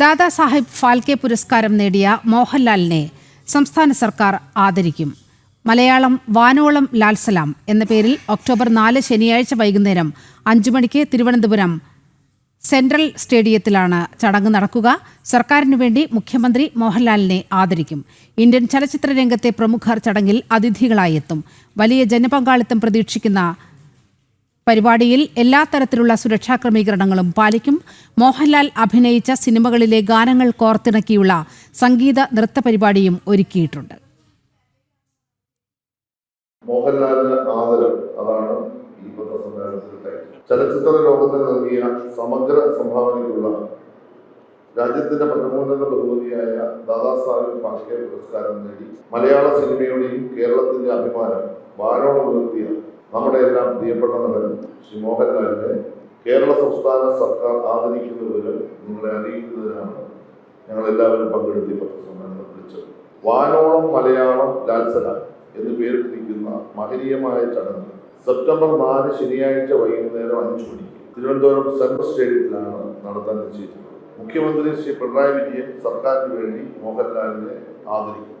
ദാദാ സാഹിബ് ഫാൽക്കെ പുരസ്കാരം നേടിയ മോഹൻലാലിനെ സംസ്ഥാന സർക്കാർ ആദരിക്കും. മലയാളം വാനോളം ലാൽസലാം എന്ന പേരിൽ ഒക്ടോബർ നാല് ശനിയാഴ്ച വൈകുന്നേരം അഞ്ചു മണിക്ക് തിരുവനന്തപുരം സെൻട്രൽ സ്റ്റേഡിയത്തിലാണ് ചടങ്ങ് നടക്കുക. സർക്കാരിനു വേണ്ടി മുഖ്യമന്ത്രി മോഹൻലാലിനെ ആദരിക്കും. ഇന്ത്യൻ ചലച്ചിത്ര രംഗത്തെ പ്രമുഖർ ചടങ്ങിൽ അതിഥികളായി എത്തും. വലിയ ജനപങ്കാളിത്തം പ്രതീക്ഷിക്കുന്ന പരിപാടിയിൽ എല്ലാ തരത്തിലുള്ള സുരക്ഷാ ക്രമീകരണങ്ങളും പാലിക്കും. മോഹൻലാൽ അഭിനയിച്ച സിനിമകളിലെ ഗാനങ്ങൾ കോർത്തിണക്കിയുള്ള സംഗീത നൃത്ത പരിപാടിയും ഒരുക്കിയിട്ടുണ്ട്. അതാണ് ഈ ചലച്ചിത്ര ലോകത്തിന് നൽകിയ സമഗ്ര സംഭാവനയ്ക്കുള്ള രാജ്യത്തിന്റെ പരമോന്നത ബഹുമതിയായ ദാദാസാഹിബ് ഫാഷ്കെ പുരസ്കാരം നേടി മലയാള സിനിമയുടെയും കേരളത്തിന്റെ അഭിമാനം വാനോളം ഉയർത്തിയ നമ്മുടെ എല്ലാം പ്രിയപ്പെട്ട നടൻ ശ്രീ മോഹൻലാലിനെ കേരള സംസ്ഥാന സർക്കാർ ആദരിക്കുന്ന വിവരം നിങ്ങളെ അറിയിക്കുന്നതിനാണ് ഞങ്ങൾ എല്ലാവരും പങ്കെടുത്ത് പത്രസമ്മേളനം വിളിച്ചത്. വാനോളം മലയാളം ലാൽസലാം എന്ന് പേരിട്ടിരിക്കുന്ന മഹനീയമായ ചടങ്ങ് സെപ്റ്റംബർ നാല് ശനിയാഴ്ച വൈകുന്നേരം അഞ്ചു മണിക്ക് തിരുവനന്തപുരം സെൻട്രൽ സ്റ്റേഡിയത്തിലാണ് നടത്താൻ നിശ്ചയിച്ചിട്ടുള്ളത്. മുഖ്യമന്ത്രി ശ്രീ പിണറായി വിജയൻ സർക്കാരിന് വേണ്ടി മോഹൻലാലിനെ ആദരിക്കും